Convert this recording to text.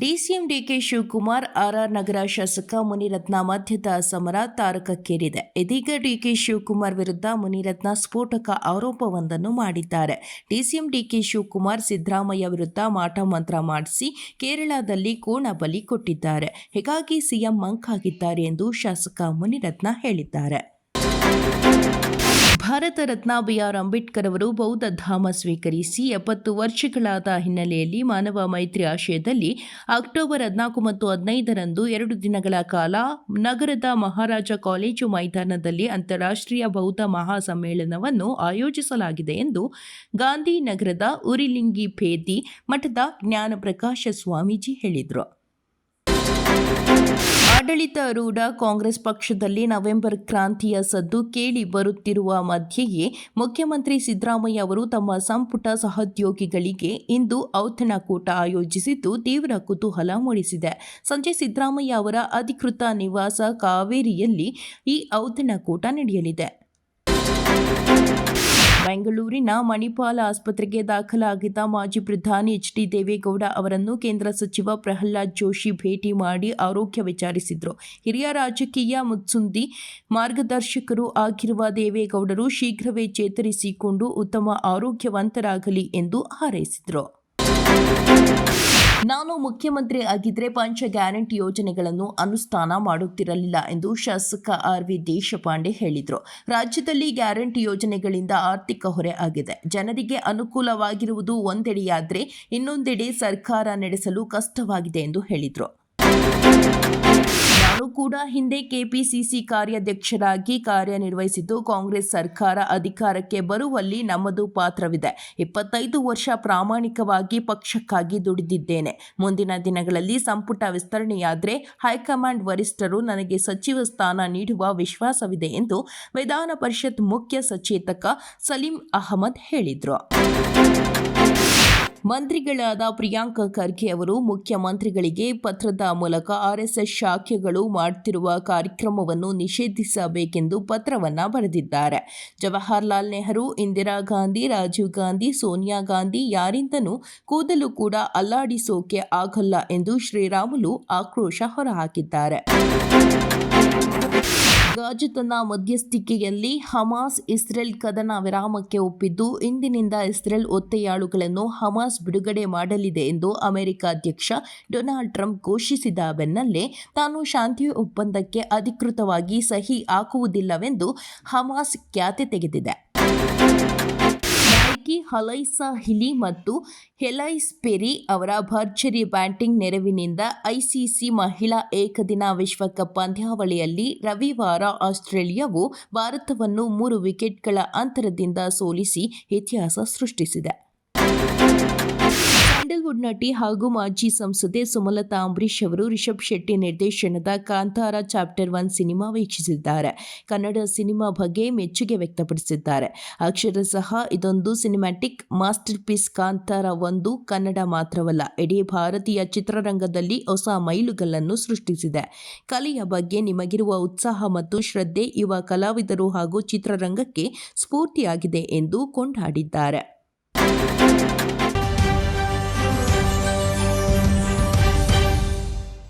DCM DK Shivakumar, RR Nagar ಶಾಸಕ ಮುನಿರತ್ನ ಮಧ್ಯದ ಸಮರ ತಾರಕಕ್ಕೇರಿದೆ. ಇದೀಗ ಡಿಕೆ ಶಿವಕುಮಾರ್ ವಿರುದ್ಧ ಮುನಿರತ್ನ ಸ್ಫೋಟಕ ಆರೋಪವೊಂದನ್ನು ಮಾಡಿದ್ದಾರೆ. ಡಿಸಿಎಂ ಡಿಕೆ ಶಿವಕುಮಾರ್ ಸಿದ್ದರಾಮಯ್ಯ ವಿರುದ್ಧ ಮಾಟ ಮಂತ್ರ ಮಾಡಿಸಿ ಕೇರಳದಲ್ಲಿ ಕೋಣ ಬಲಿ ಕೊಟ್ಟಿದ್ದಾರೆ. ಹೀಗಾಗಿ ಸಿಎಂ ಮಂಕಾಗಿದ್ದಾರೆ ಎಂದು ಶಾಸಕ ಮುನಿರತ್ನ ಹೇಳಿದ್ದಾರೆ. ಭಾರತ ರತ್ನ ಬಿಆರ್ ಅಂಬೇಡ್ಕರ್ ಅವರು ಬೌದ್ಧ ಧಾಮ ಸ್ವೀಕರಿಸಿ ಎಪ್ಪತ್ತು ವರ್ಷಗಳಾದ ಹಿನ್ನೆಲೆಯಲ್ಲಿ ಮಾನವ ಮೈತ್ರಿ ಆಶಯದಲ್ಲಿ ಅಕ್ಟೋಬರ್ ಹದಿನಾಲ್ಕು ಮತ್ತು ಹದಿನೈದರಂದು ಎರಡು ದಿನಗಳ ಕಾಲ ನಗರದ ಮಹಾರಾಜ ಕಾಲೇಜು ಮೈದಾನದಲ್ಲಿ ಅಂತಾರಾಷ್ಟ್ರೀಯ ಬೌದ್ಧ ಮಹಾಸಮ್ಮೇಳನವನ್ನು ಆಯೋಜಿಸಲಾಗಿದೆ ಎಂದು ಗಾಂಧಿನಗರದ ಉರಿಲಿಂಗಿ ಭೇದಿ ಮಠದ ಜ್ಞಾನಪ್ರಕಾಶ ಸ್ವಾಮೀಜಿ ಹೇಳಿದರು. ಆಡಳಿತಾರೂಢ ಕಾಂಗ್ರೆಸ್ ಪಕ್ಷದಲ್ಲಿ ನವೆಂಬರ್ ಕ್ರಾಂತಿಯ ಸದ್ದು ಕೇಳಿ ಬರುತ್ತಿರುವ ಮಧ್ಯೆಯೇ ಮುಖ್ಯಮಂತ್ರಿ ಸಿದ್ದರಾಮಯ್ಯ ಅವರು ತಮ್ಮ ಸಂಪುಟ ಸಹೋದ್ಯೋಗಿಗಳಿಗೆ ಇಂದು ಔತಣಕೂಟ ಆಯೋಜಿಸಿದ್ದು ತೀವ್ರ ಕುತೂಹಲ ಮೂಡಿಸಿದೆ. ಸಂಜೆ ಸಿದ್ದರಾಮಯ್ಯ ಅವರ ಅಧಿಕೃತ ನಿವಾಸ ಕಾವೇರಿಯಲ್ಲಿ ಈ ಔತಣಕೂಟ ನಡೆಯಲಿದೆ. ಬೆಂಗಳೂರಿನ ಮಣಿಪಾಲ ಆಸ್ಪತ್ರೆಗೆ ದಾಖಲಾಗಿದ್ದ ಮಾಜಿ ಪ್ರಧಾನಿ ಎಚ್ ಡಿ ದೇವೇಗೌಡ ಅವರನ್ನು ಕೇಂದ್ರ ಸಚಿವ ಪ್ರಹ್ಲಾದ್ ಜೋಶಿ ಭೇಟಿ ಮಾಡಿ ಆರೋಗ್ಯ ವಿಚಾರಿಸಿದರು. ಹಿರಿಯ ರಾಜಕೀಯ ಮುತ್ಸುಂದಿ ಮಾರ್ಗದರ್ಶಕರು ಆಗಿರುವ ದೇವೇಗೌಡರು ಶೀಘ್ರವೇ ಚೇತರಿಸಿಕೊಂಡು ಉತ್ತಮ ಆರೋಗ್ಯವಂತರಾಗಲಿ ಎಂದು ಹಾರೈಸಿದರು. ನಾನು ಮುಖ್ಯಮಂತ್ರಿ ಆಗಿದ್ರೆ ಪಂಚ ಗ್ಯಾರಂಟಿ ಯೋಜನೆಗಳನ್ನು ಅನುಷ್ಠಾನ ಮಾಡುತ್ತಿರಲಿಲ್ಲ ಎಂದು ಶಾಸಕ ಆರ್ ವಿ ದೇಶಪಾಂಡೆ ಹೇಳಿದರು. ರಾಜ್ಯದಲ್ಲಿ ಗ್ಯಾರಂಟಿ ಯೋಜನೆಗಳಿಂದ ಆರ್ಥಿಕ ಹೊರೆ ಆಗಿದೆ. ಜನರಿಗೆ ಅನುಕೂಲವಾಗಿರುವುದು ಒಂದೆಡೆಯಾದರೆ ಇನ್ನೊಂದೆಡೆ ಸರ್ಕಾರ ನಡೆಸಲು ಕಷ್ಟವಾಗಿದೆ ಎಂದು ಹೇಳಿದರು. ನಾನು ಕೂಡ ಹಿಂದೆ ಕೆಪಿಸಿಸಿ ಕಾರ್ಯಾಧ್ಯಕ್ಷರಾಗಿ ಕಾರ್ಯನಿರ್ವಹಿಸಿದ್ದು ಕಾಂಗ್ರೆಸ್ ಸರ್ಕಾರ ಅಧಿಕಾರಕ್ಕೆ ಬರುವಲ್ಲಿ ನಮ್ಮದು ಪಾತ್ರವಿದೆ. ಇಪ್ಪತ್ತೈದು ವರ್ಷ ಪ್ರಾಮಾಣಿಕವಾಗಿ ಪಕ್ಷಕ್ಕಾಗಿ ದುಡಿದಿದ್ದೇನೆ. ಮುಂದಿನ ದಿನಗಳಲ್ಲಿ ಸಂಪುಟ ವಿಸ್ತರಣೆಯಾದರೆ ಹೈಕಮಾಂಡ್ ವರಿಷ್ಠರು ನನಗೆ ಸಚಿವ ಸ್ಥಾನ ನೀಡುವ ವಿಶ್ವಾಸವಿದೆ ಎಂದು ವಿಧಾನ ಪರಿಷತ್ ಮುಖ್ಯ ಸಚೇತಕ ಸಲೀಂ ಅಹಮದ್ ಹೇಳಿದರು. ಮಂತ್ರಿಗಳಾದ ಪ್ರಿಯಾಂಕ ಖರ್ಗೆ ಅವರು ಮುಖ್ಯಮಂತ್ರಿಗಳಿಗೆ ಪತ್ರದ ಮೂಲಕ ಆರ್ಎಸ್ಎಸ್ ಶಾಖೆಗಳು ಮಾಡುತ್ತಿರುವ ಕಾರ್ಯಕ್ರಮವನ್ನು ನಿಷೇಧಿಸಬೇಕೆಂದು ಪತ್ರವನ್ನು ಬರೆದಿದ್ದಾರೆ. ಜವಾಹರ್ಲಾಲ್ ನೆಹರು, ಇಂದಿರಾ ಗಾಂಧಿ, ರಾಜೀವ್ ಗಾಂಧಿ, ಸೋನಿಯಾ ಗಾಂಧಿ ಯಾರಿಂದನೂ ಕೂದಲು ಕೂಡ ಅಲ್ಲಾಡಿಸೋಕೆ ಆಗಲ್ಲ ಎಂದು ಶ್ರೀರಾಮುಲು ಆಕ್ರೋಶ ಹೊರಹಾಕಿದ್ದಾರೆ. ಗಾಜು ತನ್ನ ಮಧ್ಯಸ್ಥಿಕೆಯಲ್ಲಿ ಹಮಾಸ್ ಇಸ್ರೇಲ್ ಕದನ ವಿರಾಮಕ್ಕೆ ಒಪ್ಪಿದ್ದು, ಇಂದಿನಿಂದ ಇಸ್ರೇಲ್ ಒತ್ತೆಯಾಳುಗಳನ್ನು ಹಮಾಸ್ ಬಿಡುಗಡೆ ಮಾಡಲಿದೆ ಎಂದು ಅಮೆರಿಕ ಅಧ್ಯಕ್ಷ ಡೊನಾಲ್ಡ್ ಟ್ರಂಪ್ ಘೋಷಿಸಿದ ಬೆನ್ನಲ್ಲೇ, ತಾನು ಶಾಂತಿ ಒಪ್ಪಂದಕ್ಕೆ ಅಧಿಕೃತವಾಗಿ ಸಹಿ ಹಾಕುವುದಿಲ್ಲವೆಂದು ಹಮಾಸ್ ಖ್ಯಾತೆ ತೆಗೆದಿದೆ. ನಾಯಕಿ ಹಲೈಸಾ ಹಿಲಿ ಮತ್ತು ಹೆಲೈಸ್ ಪೆರಿ ಅವರ ಭರ್ಜರಿ ಬ್ಯಾಟಿಂಗ್ ನೆರವಿನಿಂದ ಐಸಿಸಿ ಮಹಿಳಾ ಏಕದಿನ ವಿಶ್ವಕಪ್ ಪಂದ್ಯಾವಳಿಯಲ್ಲಿ ರವಿವಾರ ಆಸ್ಟ್ರೇಲಿಯಾವು ಭಾರತವನ್ನು ಮೂರು ವಿಕೆಟ್ಗಳ ಅಂತರದಿಂದ ಸೋಲಿಸಿ ಇತಿಹಾಸ ಸೃಷ್ಟಿಸಿದೆ. ಸ್ಯಾಂಡಲ್ವುಡ್ ನಟಿ ಹಾಗೂ ಮಾಜಿ ಸಂಸದೆ ಸುಮಲತಾ ಅಂಬರೀಶ್ ಅವರು ರಿಷಬ್ ಶೆಟ್ಟಿ ನಿರ್ದೇಶನದ ಕಾಂತಾರ ಚಾಪ್ಟರ್ ಒನ್ ಸಿನಿಮಾ ವೀಕ್ಷಿಸಿದ್ದಾರೆ. ಕನ್ನಡ ಸಿನಿಮಾ ಬಗ್ಗೆ ಮೆಚ್ಚುಗೆ ವ್ಯಕ್ತಪಡಿಸಿದ್ದಾರೆ. ಅಕ್ಷರ ಸಹ ಇದೊಂದು ಸಿನಿಮ್ಯಾಟಿಕ್ ಮಾಸ್ಟರ್ ಪೀಸ್ ಕಾಂತಾರ ಒಂದು, ಕನ್ನಡ ಮಾತ್ರವಲ್ಲ, ಇಡೀ ಭಾರತೀಯ ಚಿತ್ರರಂಗದಲ್ಲಿ ಹೊಸ ಮೈಲುಗಲ್ಲನ್ನು ಸೃಷ್ಟಿಸಿದೆ. ಕಲೆಯ ಬಗ್ಗೆ ನಿಮಗಿರುವ ಉತ್ಸಾಹ ಮತ್ತು ಶ್ರದ್ಧೆ ಯುವ ಕಲಾವಿದರು ಹಾಗೂ ಚಿತ್ರರಂಗಕ್ಕೆ ಸ್ಫೂರ್ತಿಯಾಗಿದೆ ಎಂದು ಕೊಂಡಾಡಿದ್ದಾರೆ.